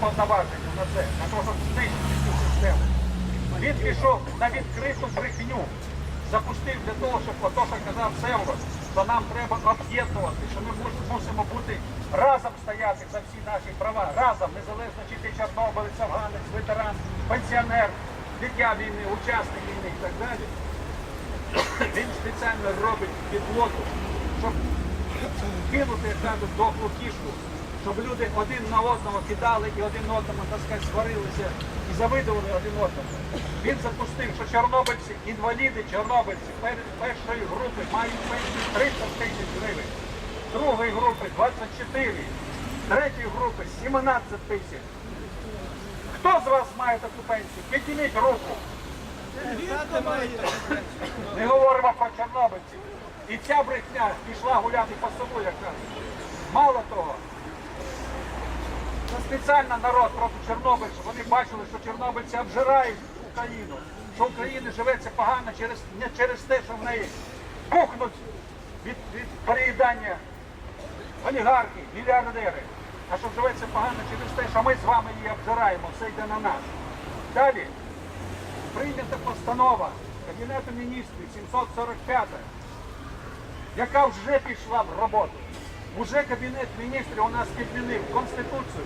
повноваження на це, на щоб знищити цю систему. Він пішов на відкриту брехню, запустив для того, щоб що казав Севро, що нам треба об'єднувати, що ми мус- мусимо бути разом стояти за всі наші права, разом, незалежно чи ти чорнобилець, афганець, ветеран, пенсіонер, дитя війни, учасник війни і так далі. Він спеціально робить підлогу, щоб кинути, кажуть, дохлу кішку, щоб люди один на одного кидали і один одному, так сказати, сварилися і завидували один одному. Він запустив, що чорнобильці, інваліди, чорнобильці пер- першої групи мають пенсію 30 тисяч гривень, другої групи 24, третьої групи 17 тисяч. Хто з вас має таку пенсію? Підніміть руку. Не говоримо про чорнобильців. І ця брехня пішла гуляти по селу, як кажуть. Мало того, спеціально народ проти чорнобильців. Вони бачили, що чорнобильці обжирають Україну, що Україні живеться погано через, не через те, що в неї пухнуть від, від переїдання олігархи, мільярдери. А що живеться погано через те, що ми з вами її обжираємо, все йде на нас. Далі прийнята постанова Кабінету міністрів 745, яка вже пішла в роботу. Уже Кабінет міністрів у нас підмінив Конституцію,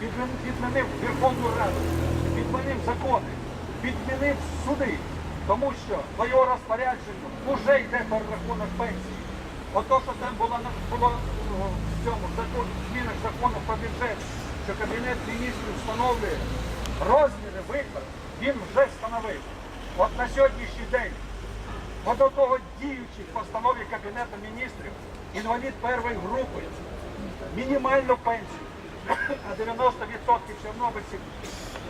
підмінив Верховну Раду, підмінив закони, підмінив суди, тому що по його розпорядженню вже йде перерахунок пенсії. Ото, що там було, було в цьому закон, змінах закону про бюджет, що Кабінет міністрів встановлює розміри виплат, він вже встановив. От на сьогоднішній день, от до того діючій постанові Кабінету міністрів, інвалід першої групи, мінімальну пенсію, а 90% чорнобильців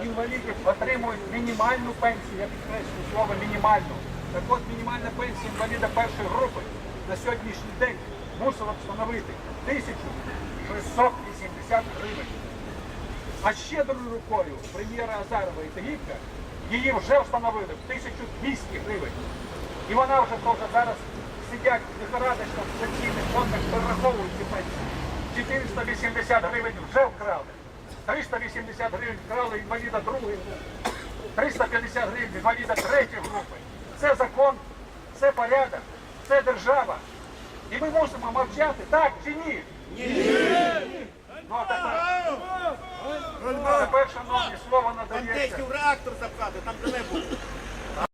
інвалідів отримують мінімальну пенсію, я підкреслюю слово мінімальну. Так от мінімальна пенсія інваліда першої групи на сьогоднішній день мусила встановити 1680 гривень. А щедрою рукою прем'єра Азарова і Тегівка її вже встановили в 1200 гривень. І вона вже теж зараз сидять лихорадочно в пенсійних фондах, перераховують ці пенсії. 480 гривень вже вкрали. 380 гривень вкрали інваліда другої групи. 350 гривень інваліда третьої групи. Це закон, це порядок, це держава. І ми мусимо мовчати, так чи ні? Ну, а тепер, а тепер, шановні, слово надається. Бандейський реактор запхати, там було.